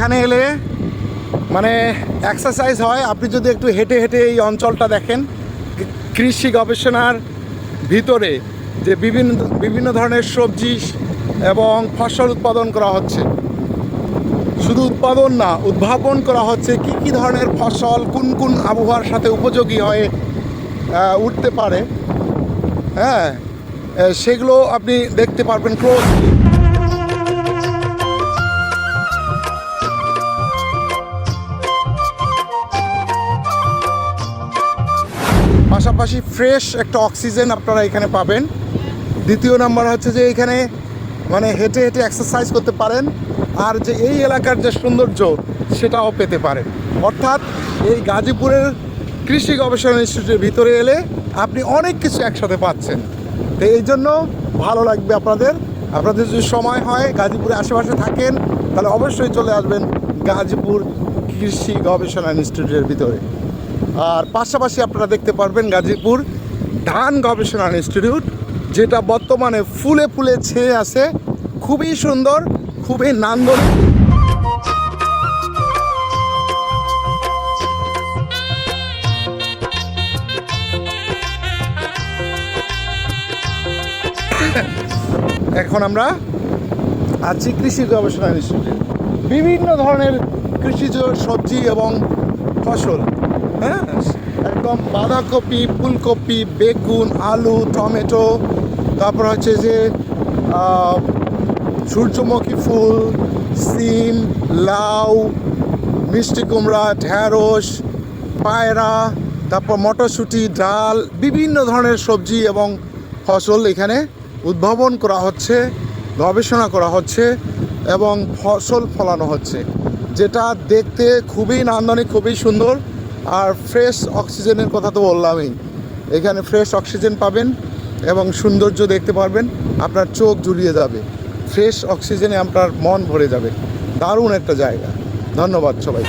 এখানে এলে মানে এক্সারসাইজ হয়। আপনি যদি একটু হেঁটে হেঁটে এই অঞ্চলটা দেখেন, কৃষি গবেষণার ভিতরে যে বিভিন্ন বিভিন্ন ধরনের সবজি এবং ফসল উৎপাদন করা হচ্ছে। শুধু উৎপাদন না, উদ্ভাবন করা হচ্ছে কি কি ধরনের ফসল, কোন কোন আবহাওয়ার সাথে উপযোগী হয়ে উঠতে পারে। হ্যাঁ সেগুলো আপনি দেখতে পারবেন ক্লোজলি পাশাপাশি ফ্রেশ একটা অক্সিজেন আপনারা এখানে পাবেন। দ্বিতীয় নাম্বার হচ্ছে যে এখানে মানে হেঁটে হেঁটে এক্সারসাইজ করতে পারেন, আর যে এই এলাকার যে সৌন্দর্য, সেটাও পেতে পারেন। অর্থাৎ এই গাজীপুরের কৃষি গবেষণা ইনস্টিটিউটের ভিতরে এলে আপনি অনেক কিছু একসাথে পাচ্ছেন। তো এই জন্য ভালো লাগবে আপনাদের। আপনাদের যদি সময় হয় গাজীপুরে আশেপাশে থাকেন, তাহলে অবশ্যই চলে আসবেন গাজীপুর কৃষি গবেষণা ইনস্টিটিউটের ভিতরে। আর পাশাপাশি আপনারা দেখতে পারবেন গাজীপুর ধান গবেষণা ইনস্টিটিউট, যেটা বর্তমানে ফুলে ফুলে ছেয়ে আছে। খুবই সুন্দর, খুবই নান্দনিক। এখন আমরা আছি কৃষি গবেষণা ইনস্টিটিউটে। বিভিন্ন ধরনের কৃষিজ সবজি এবং ফসল। হ্যাঁ। একদম বাঁধাকপি ফুলকপি বেগুন আলু টমেটো তারপর হচ্ছে যে সূর্যমুখী ফুল সিম লাউ মিষ্টি কুমড়া ঢ্যাঁড়স পায়রা তারপর মটরশুঁটি ডাল বিভিন্ন ধরনের সবজি এবং ফসল এখানে উদ্ভাবন করা হচ্ছে গবেষণা করা হচ্ছে এবং ফসল ফলানো হচ্ছে যেটা দেখতে খুবই নান্দনিক খুবই সুন্দর। আর ফ্রেশ অক্সিজেনের কথা তো বললামই। এখানে ফ্রেশ অক্সিজেন পাবেন এবং সৌন্দর্য দেখতে পারবেন, আপনার চোখ জুড়িয়ে যাবে। ফ্রেশ অক্সিজেনে আপনার মন ভরে যাবে। দারুণ একটা জায়গা। ধন্যবাদ সবাই